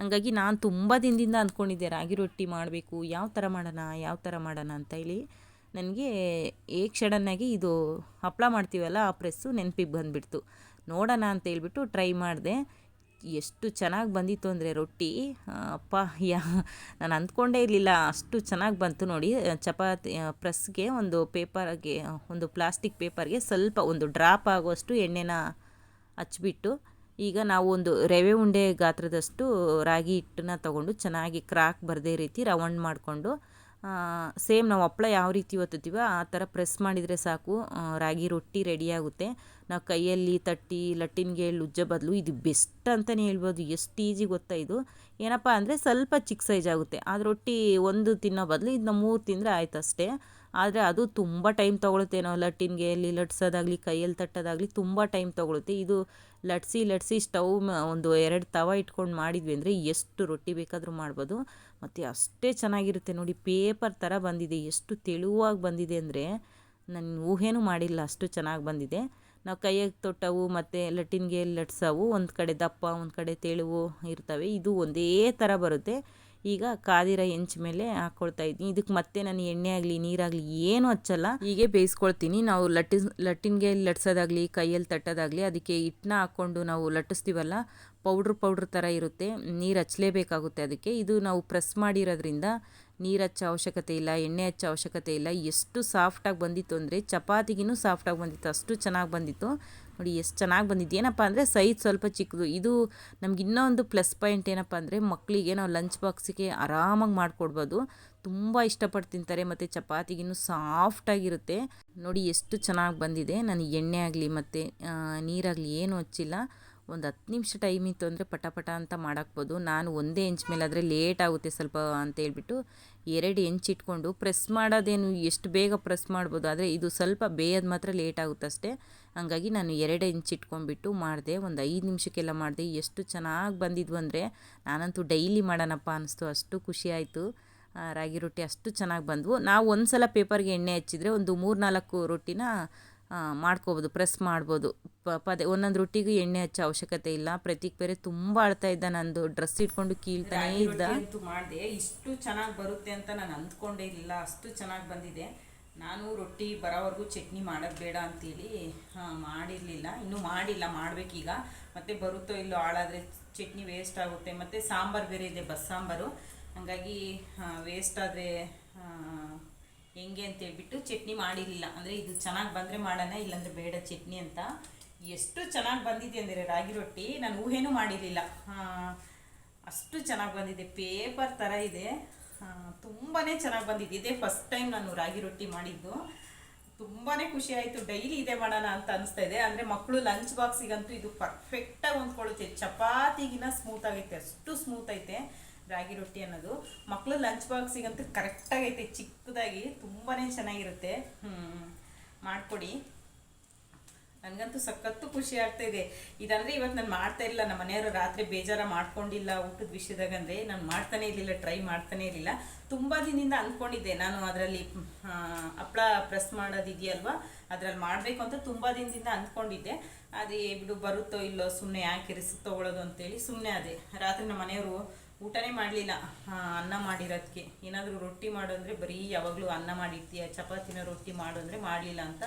ಹಂಗಾಗಿ ನಾನು ತುಂಬ ದಿನದಿಂದ ಅಂದ್ಕೊಂಡಿದ್ದೆ, ರಾಗಿ ರೊಟ್ಟಿ ಮಾಡಬೇಕು. ಯಾವ ಥರ ಮಾಡೋಣ, ಯಾವ ಥರ ಮಾಡೋಣ ಅಂತ ಹೇಳಿ. ನನಗೆ ಏಕ್ ಸಡನ್ನಾಗಿ ಇದು ಹಪ್ಪಳ ಮಾಡ್ತೀವಲ್ಲ, ಆ ಪ್ರೆಸ್ಸು ನೆನಪಿಗೆ ಬಂದುಬಿಡ್ತು. ನೋಡೋಣ ಅಂತ ಹೇಳ್ಬಿಟ್ಟು ಟ್ರೈ ಮಾಡಿದೆ. ಎಷ್ಟು ಚೆನ್ನಾಗಿ ಬಂದಿತ್ತು ಅಂದರೆ ರೊಟ್ಟಿ. ಅಪ್ಪ, ಯಾ, ನಾನು ಅಂದ್ಕೊಂಡೇ ಇರಲಿಲ್ಲ. ಅಷ್ಟು ಚೆನ್ನಾಗಿ ಬಂತು ನೋಡಿ. ಚಪಾತಿ ಪ್ರೆಸ್ಗೆ ಒಂದು ಪೇಪರ್ಗೆ ಒಂದು ಪ್ಲಾಸ್ಟಿಕ್ ಪೇಪರ್ಗೆ ಸ್ವಲ್ಪ ಒಂದು ಡ್ರಾಪ್ ಆಗುವಷ್ಟು ಎಣ್ಣೆನ ಹಚ್ಚಿಬಿಟ್ಟು ಈಗ ನಾವು ಒಂದು ರವೆ ಉಂಡೆ ಗಾತ್ರದಷ್ಟು ರಾಗಿ ಹಿಟ್ಟನ್ನ ತೊಗೊಂಡು ಚೆನ್ನಾಗಿ ಕ್ರಾಕ್ ಬರದೇ ರೀತಿ ರೌಂಡ್ ಮಾಡಿಕೊಂಡು ಸೇಮ್ ನಾವು ಹಪ್ಪಳ ಯಾವ ರೀತಿ ಒತ್ತುತ್ತೀವೋ ಆ ಥರ ಪ್ರೆಸ್ ಮಾಡಿದರೆ ಸಾಕು. ರಾಗಿ ರೊಟ್ಟಿ ರೆಡಿಯಾಗುತ್ತೆ ನಾವು ಕೈಯಲ್ಲಿ ತಟ್ಟಿ, ಲಟ್ಟಿನ್ಗೆ ಉಜ್ಜೋ ಬದಲು ಇದು ಬೆಸ್ಟ್ ಅಂತಲೇ ಹೇಳ್ಬೋದು. ಎಷ್ಟು ಈಜಿ ಗೊತ್ತಾ ಇದು? ಏನಪ್ಪ ಅಂದರೆ ಸ್ವಲ್ಪ ಚಿಕ್ಕ ಸೈಜ್ ಆಗುತ್ತೆ. ಅದು ರೊಟ್ಟಿ ಒಂದು ತಿನ್ನೋ ಬದಲು ಇದನ್ನ ಮೂರು ತಿಂದರೆ ಆಯ್ತು ಅಷ್ಟೇ ಆದರೆ ಅದು ತುಂಬ ಟೈಮ್ ತೊಗೊಳುತ್ತೆ. ನಾವು ಲಟ್ಟಿನ್ಗೆ ಅಲ್ಲಿ ಲಟ್ಸೋದಾಗಲಿ, ಕೈಯಲ್ಲಿ ತಟ್ಟೋದಾಗಲಿ ತುಂಬ ಟೈಮ್ ತೊಗೊಳುತ್ತೆ. ಇದು ಲಟ್ಸಿ ಲಟ್ಸಿ ಸ್ಟವ್ ಒಂದು ಎರಡು ತವ ಇಟ್ಕೊಂಡು ಮಾಡಿದ್ವಿ ಅಂದರೆ ಎಷ್ಟು ರೊಟ್ಟಿ ಬೇಕಾದರೂ ಮಾಡ್ಬೋದು. ಮತ್ತು ಅಷ್ಟೇ ಚೆನ್ನಾಗಿರುತ್ತೆ ನೋಡಿ ಪೇಪರ್ ಥರ ಬಂದಿದೆ. ಎಷ್ಟು ತೆಳುವಾಗಿ ಬಂದಿದೆ ಅಂದರೆ ನಾನು ಊಹೆನೂ ಮಾಡಿಲ್ಲ ಅಷ್ಟು ಚೆನ್ನಾಗಿ ಬಂದಿದೆ. ನಾವು ಕೈಯಾಗೆ ತೊಟ್ಟವು ಮತ್ತು ಲಟ್ಟಿನ್ಗೆ ಲಟ್ಸವು, ಒಂದು ಕಡೆ ದಪ್ಪ, ಒಂದು ಕಡೆ ತೆಳುವು ಇರ್ತವೆ. ಇದು ಒಂದೇ ಥರ ಬರುತ್ತೆ. ಈಗ ಕಾದಿರೋ ಹೆಂಚ್ ಮೇಲೆ ಹಾಕ್ಕೊಳ್ತಾ ಇದ್ದೀನಿ ಇದಕ್ಕೆ ಮತ್ತೆ ನಾನು ಎಣ್ಣೆ ಆಗಲಿ, ನೀರಾಗಲಿ ಏನು ಹಚ್ಚಲ್ಲ. ಹೀಗೆ ಬೇಯಿಸ್ಕೊಳ್ತೀನಿ. ನಾವು ಲಟ್ಟಿ, ಲಟ್ಟಿನ್ಗೆ ಲಟ್ಸೋದಾಗಲಿ, ಕೈಯಲ್ಲಿ ತಟ್ಟೋದಾಗಲಿ, ಅದಕ್ಕೆ ಹಿಟ್ಟನ್ನ ಹಾಕ್ಕೊಂಡು ನಾವು ಲಟ್ಟಿಸ್ತೀವಲ್ಲ, ಪೌಡ್ರ್ ಪೌಡ್ರ್ ಥರ ಇರುತ್ತೆ. ನೀರು ಹಚ್ಚಲೇಬೇಕಾಗುತ್ತೆ ಅದಕ್ಕೆ. ಇದು ನಾವು ಪ್ರೆಸ್ ಮಾಡಿರೋದ್ರಿಂದ ನೀರು ಹಚ್ಚೋ ಅವಶ್ಯಕತೆ ಇಲ್ಲ, ಎಣ್ಣೆ ಹಚ್ಚೋ ಅವಶ್ಯಕತೆ ಇಲ್ಲ. ಎಷ್ಟು ಸಾಫ್ಟಾಗಿ ಬಂದಿತ್ತು ಅಂದರೆ ಚಪಾತಿಗಿನೂ ಸಾಫ್ಟಾಗಿ ಬಂದಿತ್ತು. ಅಷ್ಟು ಚೆನ್ನಾಗಿ ಬಂದಿತ್ತು. ನೋಡಿ, ಎಷ್ಟು ಚೆನ್ನಾಗಿ ಬಂದಿದ್ದು ಏನಪ್ಪ ಅಂದರೆ, ಸೈಜ್ ಸ್ವಲ್ಪ ಚಿಕ್ಕದು. ಇದು ನಮ್ಗೆ ಇನ್ನೊಂದು ಪ್ಲಸ್ ಪಾಯಿಂಟ್ ಏನಪ್ಪ ಅಂದರೆ ಮಕ್ಕಳಿಗೆ ನಾವು ಲಂಚ್ ಬಾಕ್ಸಿಗೆ ಆರಾಮಾಗಿ ಮಾಡಿಕೊಡ್ಬೋದು. ತುಂಬ ಇಷ್ಟಪಟ್ಟು ತಿಂತಾರೆ, ಮತ್ತು ಚಪಾತಿಗಿನ್ನೂ ಸಾಫ್ಟಾಗಿರುತ್ತೆ ನೋಡಿ, ಎಷ್ಟು ಚೆನ್ನಾಗಿ ಬಂದಿದೆ. ನನಗೆ ಎಣ್ಣೆ ಆಗಲಿ, ಮತ್ತು ನೀರಾಗಲಿ ಏನು ಹಚ್ಚಿಲ್ಲ. ಒಂದು ಹತ್ತು ನಿಮಿಷ ಟೈಮ್ ಇತ್ತು ಅಂದರೆ ಪಟ ಪಟ ಅಂತ ಮಾಡಾಕ್ಬೋದು. ನಾನು ಒಂದೇ ಎಂಚ್ ಮೇಲೆ ಆದರೆ ಲೇಟ್ ಆಗುತ್ತೆ ಸ್ವಲ್ಪ ಅಂತ ಹೇಳ್ಬಿಟ್ಟು ಎರಡು ಇಟ್ಕೊಂಡು ಪ್ರೆಸ್ ಮಾಡೋದೇನು, ಎಷ್ಟು ಬೇಗ ಪ್ರೆಸ್ ಮಾಡ್ಬೋದು. ಆದರೆ ಇದು ಸ್ವಲ್ಪ ಬೇಯೋದು ಮಾತ್ರ ಲೇಟ್ ಆಗುತ್ತೆ ಅಷ್ಟೇ. ಹಾಗಾಗಿ ನಾನು ಎರಡು ಇಂಚ್ ಇಟ್ಕೊಂಡ್ಬಿಟ್ಟು ಮಾಡಿದೆ ಒಂದು ಐದು ನಿಮಿಷಕ್ಕೆಲ್ಲ ಮಾಡಿದೆ. ಎಷ್ಟು ಚೆನ್ನಾಗಿ ಬಂದಿದ್ವು ಅಂದರೆ ನಾನಂತೂ ಡೈಲಿ ಮಾಡೋಣಪ್ಪ ಅನ್ನಿಸ್ತು ಅಷ್ಟು ಖುಷಿ ಆಯಿತು. ರಾಗಿ ರೊಟ್ಟಿ ಅಷ್ಟು ಚೆನ್ನಾಗಿ ಬಂದವು. ನಾವು ಒಂದು ಸಲ ಪೇಪರ್ಗೆ ಎಣ್ಣೆ ಹಚ್ಚಿದ್ರೆ ಒಂದು ಮೂರು ನಾಲ್ಕು ರೊಟ್ಟಿನ ಮಾಡ್ಕೋಬೋದು ಪ್ರೆಸ್ ಮಾಡ್ಬೋದು. ಪ ಪದೇ ಒಂದೊಂದು ರೊಟ್ಟಿಗೂ ಎಣ್ಣೆ ಹಚ್ಚೋ ಅವಶ್ಯಕತೆ ಇಲ್ಲ. ಪ್ರತೀಕ್ ಬೇರೆ ತುಂಬ ಅಳ್ತಾ ಇದ್ದ ನಂದು. ಡ್ರೆಸ್ ಇಟ್ಕೊಂಡು ಕೀಳ್ತಾನೆ ಇದ್ದ. ಮಾಡಿದೆ. ಇಷ್ಟು ಚೆನ್ನಾಗಿ ಬರುತ್ತೆ ಅಂತ ನಾನು ಅಂದ್ಕೊಂಡೇ ಇಲ್ಲ. ಅಷ್ಟು ಚೆನ್ನಾಗಿ ಬಂದಿದೆ. ನಾನು ರೊಟ್ಟಿ ಬರೋವರೆಗೂ ಚಟ್ನಿ ಮಾಡೋದು ಬೇಡ ಅಂತೇಳಿ ಮಾಡಿರಲಿಲ್ಲ. ಇನ್ನೂ ಮಾಡಿಲ್ಲ, ಮಾಡಬೇಕೀಗ. ಮತ್ತು ಬರುತ್ತೋ ಇಲ್ಲೋ ಹಾಳಾದರೆ ಚಟ್ನಿ ವೇಸ್ಟ್ ಆಗುತ್ತೆ. ಮತ್ತು ಸಾಂಬಾರು ಬೇರೆ ಇದೆ, ಬಸ್ ಸಾಂಬಾರು. ಹಾಗಾಗಿ ವೇಸ್ಟ್ ಆದರೆ ಹೆಂಗೆ ಅಂತೇಳ್ಬಿಟ್ಟು ಚಟ್ನಿ ಮಾಡಿರಲಿಲ್ಲ. ಅಂದರೆ ಇದು ಚೆನ್ನಾಗಿ ಬಂದರೆ ಮಾಡೋಣ, ಇಲ್ಲಾಂದರೆ ಬೇಡ ಚಟ್ನಿ ಅಂತ. ಎಷ್ಟು ಚೆನ್ನಾಗಿ ಬಂದಿದೆ ಅಂದರೆ ರಾಗಿ ರೊಟ್ಟಿ, ನಾನು ಊಹೆನೂ ಮಾಡಿರಲಿಲ್ಲ. ಅಷ್ಟು ಚೆನ್ನಾಗಿ ಬಂದಿದೆ. ಪೇಪರ್ ಥರ ಇದೆ. ತುಂಬಾ ಚೆನ್ನಾಗಿ ಬಂದಿದ್ದು ಇದೇ ಫಸ್ಟ್ ಟೈಮ್ ನಾನು ರಾಗಿ ರೊಟ್ಟಿ ಮಾಡಿದ್ದು. ತುಂಬಾ ಖುಷಿ ಆಯಿತು. ಡೈಲಿ ಇದೇ ಮಾಡೋಣ ಅಂತ ಅನಿಸ್ತಾ ಇದೆ. ಅಂದರೆ ಮಕ್ಕಳು ಲಂಚ್ ಬಾಕ್ಸಿಗಂತೂ ಇದು ಪರ್ಫೆಕ್ಟಾಗಿ ಹೊಂದ್ಕೊಳ್ಳುತ್ತೆ. ಚಪಾತಿಗಿನ ಸ್ಮೂತ್ ಆಗೈತೆ. ಅಷ್ಟು ಸ್ಮೂತ್ ಐತೆ ರಾಗಿ ರೊಟ್ಟಿ ಅನ್ನೋದು. ಮಕ್ಕಳು ಲಂಚ್ ಬಾಕ್ಸಿಗಂತೂ ಕರೆಕ್ಟಾಗೈತೆ ಚಿಕ್ಕದಾಗಿ ತುಂಬಾ ಚೆನ್ನಾಗಿರುತ್ತೆ. ಹ್ಞೂ ಮಾಡಿಕೊಡಿ. ನನಗಂತೂ ಸಖತ್ತು ಖುಷಿ ಆಗ್ತಾ ಇದೆ. ಇದಂದರೆ ಇವತ್ತು ನಾನು ಮಾಡ್ತಾ ಇಲ್ಲ ನಮ್ಮ ಮನೆಯವರು ರಾತ್ರಿ ಬೇಜಾರ ಮಾಡ್ಕೊಂಡಿಲ್ಲ ಊಟದ ವಿಷಯದಾಗ ಅಂದರೆ ನಾನು ಮಾಡ್ತಾನೆ ಇರಲಿಲ್ಲ, ಟ್ರೈ ಮಾಡ್ತಾನೆ ಇರಲಿಲ್ಲ. ತುಂಬ ದಿನದಿಂದ ಅಂದ್ಕೊಂಡಿದ್ದೆ ನಾನು ಅದರಲ್ಲಿ ಹಪ್ಪಳ ಪ್ರೆಸ್ ಮಾಡೋದಿದೆಯಲ್ವಾ? ಅದರಲ್ಲಿ ಮಾಡಬೇಕು ಅಂತ ತುಂಬ ದಿನದಿಂದ ಅಂದ್ಕೊಂಡಿದ್ದೆ ಅದೇ ಬಿಡು, ಬರುತ್ತೋ ಇಲ್ಲೋ ಸುಮ್ಮನೆ ಯಾಕೆ ರಿಸ್ಕ್ ತೊಗೊಳೋದು ಅಂತೇಳಿ ಸುಮ್ಮನೆ ಅದೇ ರಾತ್ರಿ ನಮ್ಮ ಮನೆಯವರು ಊಟನೇ ಮಾಡಲಿಲ್ಲ. ಅನ್ನ ಮಾಡಿರೋದಕ್ಕೆ ಏನಾದರೂ ರೊಟ್ಟಿ ಮಾಡು ಅಂದರೆ ಬರೀ ಯಾವಾಗಲೂ ಅನ್ನ ಮಾಡಿರ್ತೀಯ, ಚಪಾತಿನ ರೊಟ್ಟಿ ಮಾಡು ಅಂದರೆ ಮಾಡಲಿಲ್ಲ ಅಂತ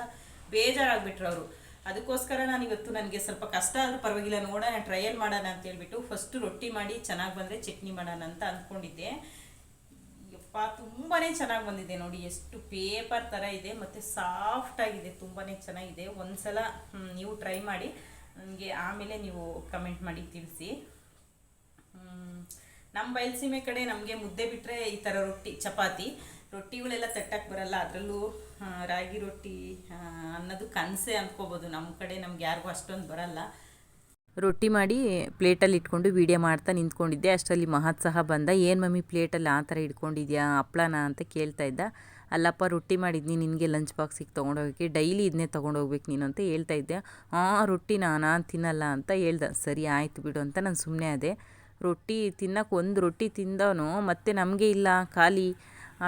ಬೇಜಾರಾಗ್ಬಿಟ್ರು ಅವರು. ಅದಕ್ಕೋಸ್ಕರ ನಾನು ಇವತ್ತು ನನಗೆ ಸ್ವಲ್ಪ ಕಷ್ಟ ಆದರೂ ಪರವಾಗಿಲ್ಲ, ನೋಡೋಣ ಟ್ರಯಲ್ ಮಾಡೋಣ ಅಂತ ಹೇಳ್ಬಿಟ್ಟು ಫಸ್ಟು ರೊಟ್ಟಿ ಮಾಡಿ ಚೆನ್ನಾಗಿ ಬಂದರೆ ಚಟ್ನಿ ಮಾಡೋಣ ಅಂತ ಅಂದ್ಕೊಂಡಿದ್ದೆ. ಯಪ್ಪ ತುಂಬಾ ಚೆನ್ನಾಗಿ ಬಂದಿದೆ ನೋಡಿ, ಎಷ್ಟು ಪೇಪರ್ ಥರ ಇದೆ, ಮತ್ತು ಸಾಫ್ಟಾಗಿದೆ ತುಂಬಾ ಚೆನ್ನಾಗಿದೆ. ಒಂದು ಸಲ ನೀವು ಟ್ರೈ ಮಾಡಿ ನನಗೆ ಆಮೇಲೆ ನೀವು ಕಮೆಂಟ್ ಮಾಡಿ ತಿಳಿಸಿ. ನಮ್ಮ ಬಯಲುಸೀಮೆ ಕಡೆ ನಮಗೆ ಮುದ್ದೆ ಬಿಟ್ಟರೆ ಈ ಥರ ರೊಟ್ಟಿ, ಚಪಾತಿ. ರೊಟ್ಟಿಗಳೆಲ್ಲ ತಟ್ಟಕ್ಕೆ ಬರಲ್ಲ, ಅದರಲ್ಲೂ ರಾಗಿ ರೊಟ್ಟಿ ಅನ್ನೋದು ಕನಸೇ ಅಂದ್ಕೋಬೋದು ನಮ್ಮ ಕಡೆ ನಮ್ಗೆ ಯಾರಿಗೂ ಅಷ್ಟೊಂದು ಬರಲ್ಲ. ರೊಟ್ಟಿ ಮಾಡಿ ಪ್ಲೇಟಲ್ಲಿ ಇಟ್ಕೊಂಡು ವೀಡಿಯೋ ಮಾಡ್ತಾ ನಿಂತ್ಕೊಂಡಿದ್ದೆ. ಅಷ್ಟರಲ್ಲಿ ಮಹತ್ ಸಹ ಬಂದ, ಏನು ಮಮ್ಮಿ ಪ್ಲೇಟಲ್ಲಿ ಆ ಥರ ಇಟ್ಕೊಂಡಿದ್ಯಾ? ಹಪ್ಳನ ಅಂತ ಕೇಳ್ತಾ ಇದ್ದ. ಅಲ್ಲಪ್ಪ, ರೊಟ್ಟಿ ಮಾಡಿದ್ನಿ, ನಿನಗೆ ಲಂಚ್ ಬಾಕ್ಸಿಗೆ ತೊಗೊಂಡೋಗೋಕ್ಕೆ. ಡೈಲಿ ಇದನ್ನೇ ತೊಗೊಂಡೋಗ್ಬೇಕು ನೀನು ಅಂತ ಹೇಳ್ತಾ ಇದ್ದೆ. ಹಾಂ ರೊಟ್ಟಿ ನಾನು ತಿನ್ನಲ್ಲ ಅಂತ ಹೇಳ್ದೆ. ಸರಿ, ಆಯಿತು ಬಿಡು ಅಂತ ನಾನು ಸುಮ್ಮನೆ ಅದೇ ರೊಟ್ಟಿ ತಿನ್ನೋಕೆ, ಒಂದು ರೊಟ್ಟಿ ತಿಂದವನು ಮತ್ತೆ ನಮಗೆ ಇಲ್ಲ, ಖಾಲಿ.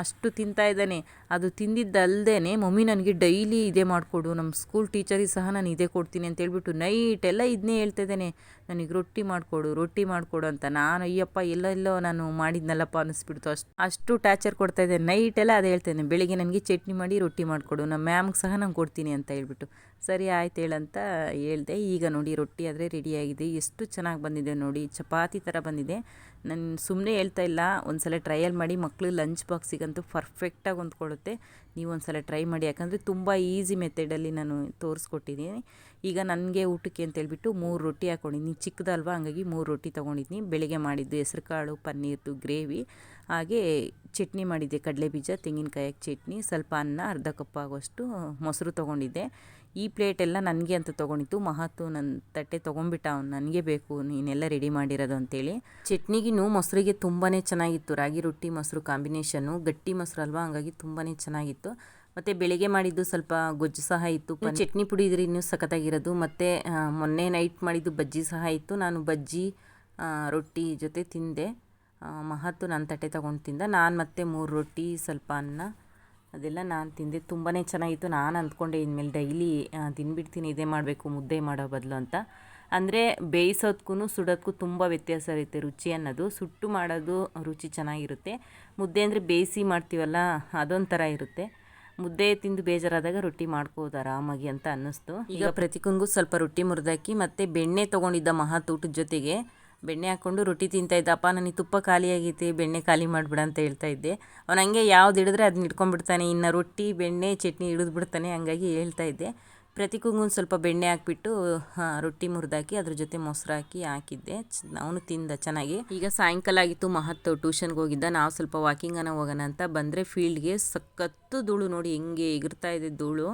ಅಷ್ಟು ತಿಂತಾ ಇದ್ದಾನೆ. ಅದು ತಿಂದಿದ್ದಲ್ದೇ ಮಮ್ಮಿ ನನಗೆ ಡೈಲಿ ಇದೇ ಮಾಡಿಕೊಡು. ನಮ್ಮ ಸ್ಕೂಲ್ ಟೀಚರಿಗೆ ಸಹ ನಾನು ಇದೇ ಕೊಡ್ತೀನಿ ಅಂತ ಹೇಳ್ಬಿಟ್ಟು ನೈಟೆಲ್ಲ ಇದನ್ನೇ ಹೇಳ್ತಾ ಇದ್ದಾನೆ. ನನಗೆ ರೊಟ್ಟಿ ಮಾಡಿಕೊಡು ರೊಟ್ಟಿ ಮಾಡಿಕೊಡು ಅಂತ. ನಾನು, ಅಯ್ಯಪ್ಪ ಎಲ್ಲೆಲ್ಲೋ ನಾನು ಮಾಡಿದ್ನಲ್ಲಪ್ಪ ಅನ್ನಿಸ್ಬಿಡ್ತು ಅಷ್ಟು ಅಷ್ಟು ಟಾರ್ಚರ್ ಕೊಡ್ತಾಯಿದ್ದೆ ಎಲ್ಲ ಅದೇ ಹೇಳ್ತೇನೆ ಬೆಳಿಗ್ಗೆ ನನಗೆ ಚಟ್ನಿ ಮಾಡಿ, ರೊಟ್ಟಿ ಮಾಡಿಕೊಡು. ನಮ್ಮ ಮ್ಯಾಮ್ಗೆ ಸಹ ನಾನು ಕೊಡ್ತೀನಿ ಅಂತ ಹೇಳ್ಬಿಟ್ಟು. ಸರಿ ಆಯ್ತು ಹೇಳಂತ ಹೇಳ್ದೆ. ಈಗ ನೋಡಿ ರೊಟ್ಟಿ ಆದರೆ ರೆಡಿಯಾಗಿದೆ ಎಷ್ಟು ಚೆನ್ನಾಗಿ ಬಂದಿದೆ ನೋಡಿ. ಚಪಾತಿ ಥರ ಬಂದಿದೆ. ನಾನು ಸುಮ್ಮನೆ ಹೇಳ್ತಾ ಇಲ್ಲ ಒಂದು ಸಲ ಟ್ರಯಲ್ ಮಾಡಿ ಮಕ್ಕಳು ಲಂಚ್ ಬಾಕ್ಸಿಗಂತೂ ಪರ್ಫೆಕ್ಟಾಗಿ ಹೊಂದ್ಕೊಳ್ಳುತ್ತೆ. ನೀವು ಒಂದು ಸಲ ಟ್ರೈ ಮಾಡಿ, ಯಾಕಂದರೆ ತುಂಬ ಈಸಿ ಮೆಥಡಲ್ಲಿ ನಾನು ತೋರಿಸ್ಕೊಟ್ಟಿದ್ದೀನಿ. ಈಗ ನನಗೆ ಊಟಕ್ಕೆ ಅಂತೇಳ್ಬಿಟ್ಟು ಮೂರು ರೊಟ್ಟಿ ಹಾಕ್ಕೊಂಡಿದ್ದೀನಿ ಚಿಕ್ಕದಲ್ವ, ಹಂಗಾಗಿ ಮೂರು ರೊಟ್ಟಿ ತೊಗೊಂಡಿದ್ದೀನಿ. ಬೆಳಿಗ್ಗೆ ಮಾಡಿದ್ದು ಹೆಸ್ರು ಕಾಳು ಪನ್ನೀರ್ದು ಗ್ರೇವಿ ಹಾಗೆ ಚಟ್ನಿ ಮಾಡಿದ್ದೆ. ಕಡಲೆ ಬೀಜ ತೆಂಗಿನಕಾಯಿ ಚಟ್ನಿ, ಸ್ವಲ್ಪ ಅನ್ನ, ಅರ್ಧ ಕಪ್ ಆಗೋಷ್ಟು ಮೊಸರು ತೊಗೊಂಡಿದ್ದೆ. ಈ ಪ್ಲೇಟೆಲ್ಲ ನನಗೆ ಅಂತ ತೊಗೊಂಡಿತ್ತು ಮಹತ್ತು ನನ್ನ ತಟ್ಟೆ ತೊಗೊಂಬಿಟ್ಟ ಅವ್ನು ನನಗೆ ಬೇಕು ನೀನೆಲ್ಲ ರೆಡಿ ಮಾಡಿರೋದು ಅಂತೇಳಿ. ಚಟ್ನಿಗಿನೂ ಮೊಸರಿಗೆ ತುಂಬಾ ಚೆನ್ನಾಗಿತ್ತು. ರಾಗಿ ರೊಟ್ಟಿ ಮೊಸರು ಕಾಂಬಿನೇಷನ್ನು ಗಟ್ಟಿ ಮೊಸರು ಅಲ್ವಾ? ಹಂಗಾಗಿ ತುಂಬಾ ಚೆನ್ನಾಗಿತ್ತು. ಮತ್ತು ಬೆಳಿಗ್ಗೆ ಮಾಡಿದ್ದು ಸ್ವಲ್ಪ ಗೊಜ್ಜು ಸಹ ಇತ್ತು. ಚಟ್ನಿ ಪುಡಿ ಇದ್ರೆ ಇನ್ನೂ ಸಖತ್ತಾಗಿರೋದು. ಮತ್ತು ಮೊನ್ನೆ ನೈಟ್ ಮಾಡಿದ್ದು ಬಜ್ಜಿ ಸಹ ಇತ್ತು. ನಾನು ಬಜ್ಜಿ ರೊಟ್ಟಿ ಜೊತೆ ತಿಂದೆ. ಮಹತ್ತು ನನ್ನ ತಟ್ಟೆ ತಗೊಂಡು ತಿಂದ. ನಾನು ಮತ್ತೆ ಮೂರು ರೊಟ್ಟಿ ಸ್ವಲ್ಪ ಅನ್ನ ಅದೆಲ್ಲ ನಾನು ತಿಂದೆ ತುಂಬಾ ಚೆನ್ನಾಗಿತ್ತು. ನಾನು ಅಂದ್ಕೊಂಡೆ ಇನ್ಮೇಲೆ ಡೈಲಿ ತಿನ್ಬಿಡ್ತೀನಿ, ಇದೇ ಮಾಡಬೇಕು, ಮುದ್ದೆ ಮಾಡೋ ಬದಲು ಅಂತ. ಅಂದರೆ ಬೇಯಿಸೋದಕ್ಕೂ ಸುಡೋದಕ್ಕೂ ತುಂಬ ವ್ಯತ್ಯಾಸ ಇರುತ್ತೆ ರುಚಿ ಅನ್ನೋದು. ಸುಟ್ಟು ಮಾಡೋದು ರುಚಿ ಚೆನ್ನಾಗಿರುತ್ತೆ. ಮುದ್ದೆ ಅಂದರೆ ಬೇಯಿಸಿ ಮಾಡ್ತೀವಲ್ಲ ಅದೊಂಥರ ಇರುತ್ತೆ. ಮುದ್ದೆ ತಿಂದು ಬೇಜಾರಾದಾಗ ರೊಟ್ಟಿ ಮಾಡ್ಕೋದು ಆರಾಮಾಗಿ ಅಂತ ಅನ್ನಿಸ್ತು. ಈಗ ಪ್ರತಿಕೊಂಗೂ ಸ್ವಲ್ಪ ರೊಟ್ಟಿ ಮುರಿದಾಕಿ ಮತ್ತು ಬೆಣ್ಣೆ ತೊಗೊಂಡಿದ್ದ ಮಹಾತೂಟದ ಜೊತೆಗೆ ಬೆಣ್ಣೆ ಹಾಕ್ಕೊಂಡು ರೊಟ್ಟಿ ತಿಂತಾ ಅಪ್ಪ, ನನಗೆ ತುಪ್ಪ ಖಾಲಿಯಾಗೈತಿ ಬೆಣ್ಣೆ ಖಾಲಿ ಮಾಡಿಬಿಡ ಅಂತ ಹೇಳ್ತಾ ಇದ್ದೆ. ಅವ್ನು ಹಂಗೆ ಯಾವ್ದು ಹಿಡಿದ್ರೆ ಅದನ್ನ ಇಟ್ಕೊಂಡ್ಬಿಡ್ತಾನೆ ಇನ್ನು ರೊಟ್ಟಿ, ಬೆಣ್ಣೆ, ಚಟ್ನಿ ಹಿಡಿದು ಬಿಡ್ತಾನೆ ಹಂಗಾಗಿ ಹೇಳ್ತಾ ಇದ್ದೆ. ಪ್ರತಿಕುಂಗೂ ಸ್ವಲ್ಪ ಬೆಣ್ಣೆ ಹಾಕ್ಬಿಟ್ಟು ರೊಟ್ಟಿ ಮುರಿದಾಕಿ ಅದ್ರ ಜೊತೆ ಮೊಸರು ಹಾಕಿ ಹಾಕಿದ್ದೆ. ಅವನು ತಿಂದ ಚೆನ್ನಾಗಿ. ಈಗ ಸಾಯಂಕಾಲ ಆಗಿತ್ತು ಮಹತ್ವ ಟ್ಯೂಷನ್ಗೆ ಹೋಗಿದ್ದ. ನಾವು ಸ್ವಲ್ಪ ವಾಕಿಂಗನ್ನು ಹೋಗೋಣ ಅಂತ ಬಂದರೆ ಫೀಲ್ಡ್ಗೆ ಸಖತ್ತು ಧೂಳು ನೋಡಿ ಹೆಂಗೆ ಎಗರ್ತಾ ಇದೆ ಧೂಳು.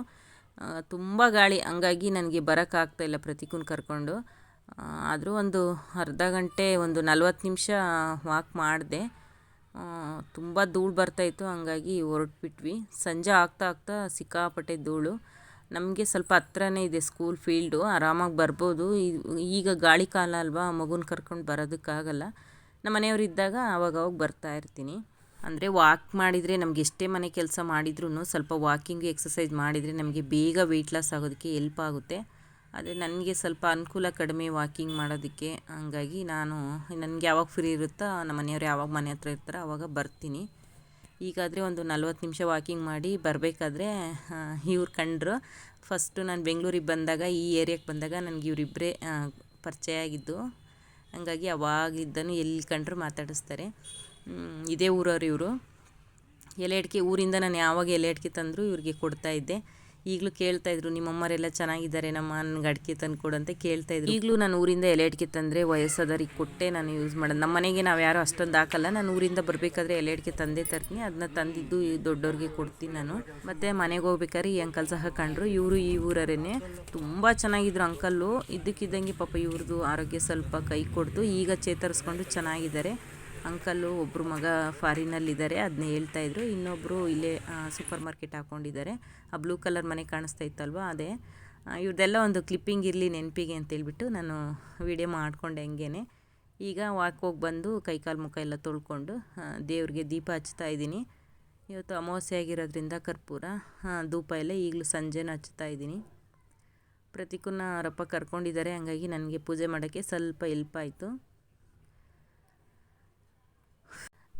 ತುಂಬ ಗಾಳಿ. ಹಂಗಾಗಿ ನನಗೆ ಬರೋಕ್ಕಾಗ್ತಾಯಿಲ್ಲ ಪ್ರತಿಕೂನ್ ಕರ್ಕೊಂಡು. ಆದರೂ ಒಂದು ಅರ್ಧ ಗಂಟೆ, ಒಂದು ನಲ್ವತ್ತು ನಿಮಿಷ ವಾಕ್ ಮಾಡಿದೆ. ತುಂಬ ಧೂಳು ಬರ್ತಾಯಿತ್ತು ಹಂಗಾಗಿ ಹೊರಟ್ಬಿಟ್ವಿ. ಸಂಜೆ ಆಗ್ತಾ ಆಗ್ತಾ ಸಿಕ್ಕಾಪಟ್ಟೆ ಧೂಳು. ನಮಗೆ ಸ್ವಲ್ಪ ಹತ್ರನೇ ಇದೆ ಸ್ಕೂಲ್ ಫೀಲ್ಡು ಆರಾಮಾಗಿ ಬರ್ಬೋದು. ಈಗ ಗಾಳಿ ಕಾಲ ಅಲ್ವಾ, ಮಗುನ ಕರ್ಕೊಂಡು ಬರೋದಕ್ಕಾಗಲ್ಲ. ನಮ್ಮ ಮನೆಯವ್ರು ಇದ್ದಾಗ ಅವಾಗ ಬರ್ತಾ ಇರ್ತೀನಿ. ಅಂದರೆ ವಾಕ್ ಮಾಡಿದರೆ ನಮ್ಗೆ ಎಷ್ಟೇ ಮನೆ ಕೆಲಸ ಮಾಡಿದ್ರೂ ಸ್ವಲ್ಪ ವಾಕಿಂಗ್ ಎಕ್ಸಸೈಸ್ ಮಾಡಿದರೆ ನಮಗೆ ಬೇಗ ವೆಯ್ಟ್ ಲಾಸ್ ಆಗೋದಕ್ಕೆ ಎಲ್ಪ್ ಆಗುತ್ತೆ. ಅದೇ ನನಗೆ ಸ್ವಲ್ಪ ಅನುಕೂಲ ಕಡಿಮೆ ವಾಕಿಂಗ್ ಮಾಡೋದಕ್ಕೆ. ಹಂಗಾಗಿ ನಾನು, ನನಗೆ ಯಾವಾಗ ಫ್ರೀ ಇರುತ್ತೋ ನಮ್ಮ ಮನೆಯವ್ರು ಯಾವಾಗ ಮನೆ ಹತ್ರ ಇರ್ತಾರೋ ಆವಾಗ ಬರ್ತೀನಿ. ಈಗಾದರೆ ಒಂದು ನಲ್ವತ್ತು ನಿಮಿಷ ವಾಕಿಂಗ್ ಮಾಡಿ ಬರಬೇಕಾದ್ರೆ ಇವ್ರು ಕಂಡ್ರು. ಫಸ್ಟು ನಾನು ಬೆಂಗಳೂರಿಗೆ ಬಂದಾಗ, ಈ ಏರಿಯಾಕ್ಕೆ ಬಂದಾಗ ನನಗೆ ಇವರಿಬ್ಬರೇ ಪರಿಚಯ ಆಗಿದ್ದು. ಹಂಗಾಗಿ ಅವಾಗಿದ್ದನು ಎಲ್ಲಿ ಕಂಡ್ರು ಮಾತಾಡಿಸ್ತಾರೆ. ಇದೇ ಊರವ್ರು ಇವರು. ಎಲೆ ಅಡಿಕೆ, ಊರಿಂದ ನಾನು ಯಾವಾಗ ಎಲೆ ಅಡಿಕೆ ತಂದರೂ ಇವ್ರಿಗೆ ಕೊಡ್ತಾ ಇದ್ದೆ. ಈಗಲೂ ಕೇಳ್ತಾ ಇದ್ರು, ನಿಮ್ಮಮ್ಮರೆಲ್ಲ ಚೆನ್ನಾಗಿದ್ದಾರೆ, ನಮ್ಮ ನನಗೆ ಅಡಿಕೆ ತಂದು ಅಂತ ಕೇಳ್ತಾ ಇದ್ರು. ಈಗಲೂ ನಾನು ಊರಿಂದ ಎಲೆ ಅಡಿಕೆ ತಂದರೆ ವಯಸ್ಸಾದವ್ರಿಗೆ ಕೊಟ್ಟೆ ನಾನು ಯೂಸ್ ಮಾಡೋದು. ನಮ್ಮ ಮನೆಗೆ ನಾವು ಯಾರು ಅಷ್ಟೊಂದು ಹಾಕಲ್ಲ, ನಾನು ಊರಿಂದ ಬರಬೇಕಾದ್ರೆ ಎಲೆ ಅಡಿಕೆ ತಂದೆ ತರ್ತೀನಿ ಅದನ್ನ ತಂದಿದ್ದು ಈ ದೊಡ್ಡವ್ರಿಗೆ ಕೊಡ್ತೀನಿ ನಾನು. ಮತ್ತು ಮನೆಗೆ ಹೋಗ್ಬೇಕಾದ್ರೆ ಈ ಅಂಕಲ್ ಸಹ ಕಂಡ್ರು, ಇವರು ಈ ಊರರೇನೆ ತುಂಬ ಚೆನ್ನಾಗಿದ್ರು ಅಂಕಲ್ಲು. ಇದ್ದಕ್ಕಿದ್ದಂಗೆ ಪಾಪ ಇವ್ರದ್ದು ಆರೋಗ್ಯ ಸ್ವಲ್ಪ ಕೈ ಕೊಡ್ತು ಈಗ ಚೇತರಿಸ್ಕೊಂಡು ಚೆನ್ನಾಗಿದ್ದಾರೆ. ಅಂಕಲ್ಲು ಒಬ್ಬರು ಮಗ ಫಾರಿನಲ್ಲಿದ್ದಾರೆ ಅದನ್ನ ಹೇಳ್ತಾ ಇದ್ರು. ಇನ್ನೊಬ್ಬರು ಇಲ್ಲೇ ಸೂಪರ್ ಮಾರ್ಕೆಟ್ ಹಾಕ್ಕೊಂಡಿದ್ದಾರೆ ಆ ಬ್ಲೂ ಕಲರ್ ಮನೆ ಕಾಣಿಸ್ತಾ ಇತ್ತಲ್ವ? ಅದೇ. ಇವ್ರದ್ದೆಲ್ಲ ಒಂದು ಕ್ಲಿಪ್ಪಿಂಗ್ ಇರಲಿ ನೆನಪಿಗೆ ಅಂತೇಳ್ಬಿಟ್ಟು ನಾನು ವಿಡಿಯೋ ಮಾಡ್ಕೊಂಡೆ ಹಂಗೇನೆ. ಈಗ ವಾಕ್ ಹೋಗಿ ಬಂದು ಕೈಕಾಲು ಮುಖ ಎಲ್ಲ ತೊಳ್ಕೊಂಡು ದೇವ್ರಿಗೆ ದೀಪ ಹಚ್ತಾ ಇದ್ದೀನಿ. ಇವತ್ತು ಅಮಾವಾಸ್ಯೆ ಆಗಿರೋದ್ರಿಂದ ಕರ್ಪೂರ ಧೂಪ ಎಲ್ಲ ಈಗಲೂ ಸಂಜೆನೂ ಹಚ್ತಾ ಇದ್ದೀನಿ. ಪ್ರತಿಕೂನ ಅವರಪ್ಪ ಕರ್ಕೊಂಡಿದ್ದಾರೆ, ಹಂಗಾಗಿ ನನಗೆ ಪೂಜೆ ಮಾಡೋಕ್ಕೆ ಸ್ವಲ್ಪ ಹೆಲ್ಪ್ ಆಯಿತು.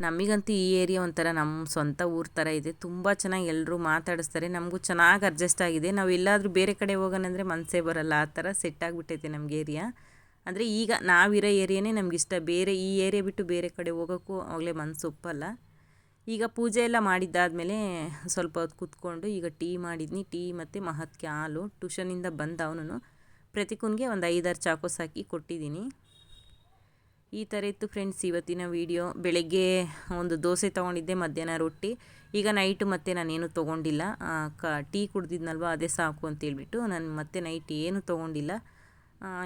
ನಮಗಂತೂ ಈ ಏರಿಯಾ ಒಂಥರ ನಮ್ಮ ಸ್ವಂತ ಊರ ಥರ ಇದೆ. ತುಂಬ ಚೆನ್ನಾಗಿ ಎಲ್ಲರೂ ಮಾತಾಡಿಸ್ತಾರೆ. ನಮಗೂ ಚೆನ್ನಾಗಿ ಅಡ್ಜಸ್ಟ್ ಆಗಿದೆ. ನಾವು ಎಲ್ಲಾದರೂ ಬೇರೆ ಕಡೆ ಹೋಗೋಣಂದರೆ ಮನಸ್ಸೇ ಬರಲ್ಲ. ಆ ಥರ ಸೆಟ್ ಆಗಿಬಿಟ್ಟೈತೆ ನಮ್ಗೆ ಏರಿಯಾ. ಅಂದರೆ ಈಗ ನಾವಿರೋ ಏರಿಯಾನೇ ಇಷ್ಟ ಬೇರೆ ಈ ಏರಿಯಾ ಬಿಟ್ಟು ಬೇರೆ ಕಡೆ ಹೋಗೋಕ್ಕೂ ಆಗಲೇ ಮನಸ್ಸು ಒಪ್ಪಲ್ಲ. ಈಗ ಪೂಜೆ ಎಲ್ಲ ಮಾಡಿದ್ದಾದಮೇಲೆ ಸ್ವಲ್ಪ ಹೊತ್ತು ಕೂತ್ಕೊಂಡು ಈಗ ಟೀ ಮಾಡಿದ್ನಿ. ಟೀ ಮತ್ತು ಮಹತ್ಕೆ ಹಾಲು ಟ್ಯೂಷನಿಂದ ಬಂದ ಅವನು ಪ್ರತಿಕೂನ್ಗೆ ಒಂದು ಐದಾರು ಚಾಕೋಸ್ ಹಾಕಿ ಕೊಟ್ಟಿದ್ದೀನಿ. ಈ ಥರ ಇತ್ತು ಫ್ರೆಂಡ್ಸ್ ಇವತ್ತಿನ ವಿಡಿಯೋ ಬೆಳಗ್ಗೆ ಒಂದು ದೋಸೆ ತೊಗೊಂಡಿದ್ದೆ, ಮಧ್ಯಾಹ್ನ ರೊಟ್ಟಿ. ಈಗ ನೈಟು ಮತ್ತೆ ನಾನೇನು ತೊಗೊಂಡಿಲ್ಲ. ಕ ಟೀ ಕುಡ್ದಿದ್ನಲ್ವ, ಅದೇ ಸಾಕು ಅಂತೇಳ್ಬಿಟ್ಟು ನಾನು ಮತ್ತೆ ನೈಟ್ ಏನು ತೊಗೊಂಡಿಲ್ಲ.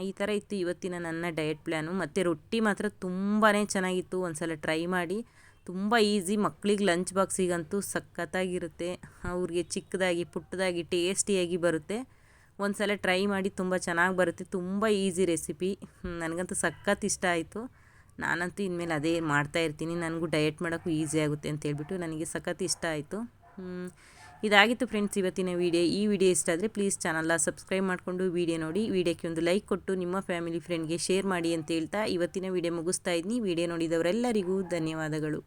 ಈ ಥರ ಇತ್ತು ಇವತ್ತಿನ ನನ್ನ ಡಯಟ್ ಪ್ಲ್ಯಾನು ಮತ್ತು ರೊಟ್ಟಿ ಮಾತ್ರ ತುಂಬಾ ಚೆನ್ನಾಗಿತ್ತು. ಒಂದು ಸಲ ಟ್ರೈ ಮಾಡಿ. ತುಂಬ ಈಸಿ ಮಕ್ಳಿಗೆ ಲಂಚ್ ಬಾಕ್ಸಿಗಂತೂ ಸಖತ್ತಾಗಿರುತ್ತೆ. ಅವ್ರಿಗೆ ಚಿಕ್ಕದಾಗಿ, ಪುಟ್ಟದಾಗಿ ಟೇಸ್ಟಿಯಾಗಿ ಬರುತ್ತೆ. ಒಂದು ಸಲ ಟ್ರೈ ಮಾಡಿ ತುಂಬ ಚೆನ್ನಾಗಿ ಬರುತ್ತೆ, ತುಂಬ ಈಸಿ ರೆಸಿಪಿ. ನನಗಂತೂ ಸಖತ್ ಇಷ್ಟ ಆಯಿತು. ನಾನಂತೂ ಇನ್ಮೇಲೆ ಅದೇ ಮಾಡ್ತಾ ಇರ್ತೀನಿ, ನನಗೂ ಡಯಟ್ ಮಾಡೋಕ್ಕೂ ಈಸಿ ಆಗುತ್ತೆ ಅಂತ ಹೇಳ್ಬಿಟ್ಟು ನನಗೆ ಸಖತ್ ಇಷ್ಟ ಆಯಿತು. ಇದಾಗಿತ್ತು ಫ್ರೆಂಡ್ಸ್ ಇವತ್ತಿನ ವಿಡಿಯೋ. ಈ ವಿಡಿಯೋ ಇಷ್ಟ ಆದರೆ ಪ್ಲೀಸ್ ಚಾನಲ್ನ ಸಬ್ಸ್ಕ್ರೈಬ್ ಮಾಡಿಕೊಂಡು ವಿಡಿಯೋ ನೋಡಿ, ವಿಡಿಯೋಕ್ಕೆ ಒಂದು ಲೈಕ್ ಕೊಟ್ಟು ನಿಮ್ಮ ಫ್ಯಾಮಿಲಿ ಫ್ರೆಂಡ್ಗೆ ಶೇರ್ ಮಾಡಿ ಅಂತ ಹೇಳ್ತಾ ಇವತ್ತಿನ ವಿಡಿಯೋ ಮುಗಿಸ್ತಾ ಇದ್ದೀನಿ. ವಿಡಿಯೋ ನೋಡಿದವರೆಲ್ಲರಿಗೂ ಧನ್ಯವಾದಗಳು.